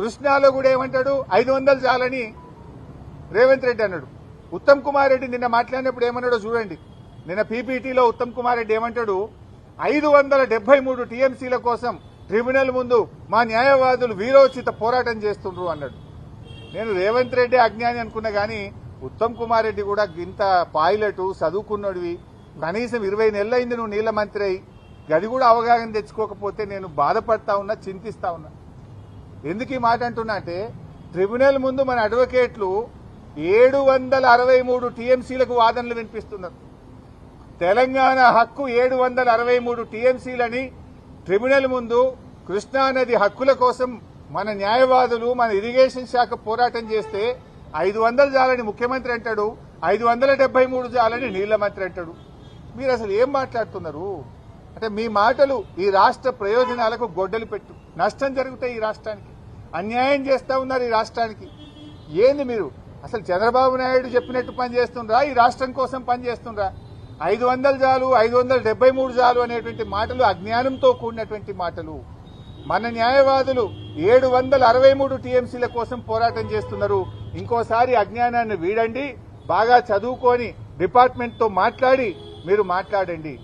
కృష్ణాలో కూడా ఏమంటాడు? ఐదు వందలు చాలని రేవంత్ రెడ్డి అన్నాడు. ఉత్తమ్ కుమార్ రెడ్డి నిన్న మాట్లాడినప్పుడు ఏమన్నాడో చూడండి. నిన్న పీపీటీలో ఉత్తమ్ కుమార్ రెడ్డి ఏమంటాడు? ఐదు వందల డెబ్బై మూడు టీఎంసీల కోసం ట్రిబ్యునల్ ముందు మా న్యాయవాదులు వీరోచిత పోరాటం చేస్తుండ్రు అన్నాడు. నేను రేవంత్ రెడ్డి అజ్ఞాని అనుకున్నా గానీ ఉత్తమ్ కుమార్ రెడ్డి కూడా ఇంత పైలట్ చదువుకున్నడివి. కనీసం ఇరవై నెలలైంది నువ్వు నీళ్ళ మంత్రి అయి. గది కూడా అవగాహన తెచ్చుకోకపోతే నేను బాధపడతా ఉన్నా చింతిస్తా ఉన్నా. ఎందుకు ఈ మాట అంటున్నా అంటే ట్రిబ్యునల్ ముందు మన అడ్వకేట్లు ఏడు వందల అరవై మూడు టీఎంసీలకు వాదనలు వినిపిస్తున్నారు. తెలంగాణ హక్కు ఏడు వందల అరవై మూడు టీఎంసీలని ట్రిబ్యునల్ ముందు కృష్ణానది హక్కుల కోసం మన న్యాయవాదులు మన ఇరిగేషన్ శాఖ పోరాటం చేస్తే ఐదు వందలు చాలని ముఖ్యమంత్రి అంటాడు ఐదు వందల డెబ్బై మూడు చాలని నీళ్ళ మంత్రి అంటాడు. మీరు అసలు ఏం మాట్లాడుతున్నారు? అంటే మీ మాటలు ఈ రాష్ట్ర ప్రయోజనాలకు గొడ్డలు పెట్టు. నష్టం జరుగుతాయి ఈ రాష్ట్రానికి. అన్యాయం చేస్తూ ఉన్నారు ఈ రాష్ట్రానికి. ఏంది మీరు? అసలు చంద్రబాబు నాయుడు చెప్పినట్టు పని చేస్తుండ్రా? ఈ రాష్ట్రం కోసం పని చేస్తుండ్రా? ఐదు వందలు చాలు ఐదు వందల డెబ్బై మూడు చాలు అనేటువంటి మాటలు అజ్ఞానంతో కూడినటువంటి మాటలు. మన న్యాయవాదులు ఏడు వందల అరవై మూడు టీఎంసీల కోసం పోరాటం చేస్తున్నారు. ఇంకోసారి అజ్ఞానాన్ని వీడండి బాగా చదువుకొని డిపార్ట్మెంట్తో మాట్లాడి మీరు మాట్లాడండి.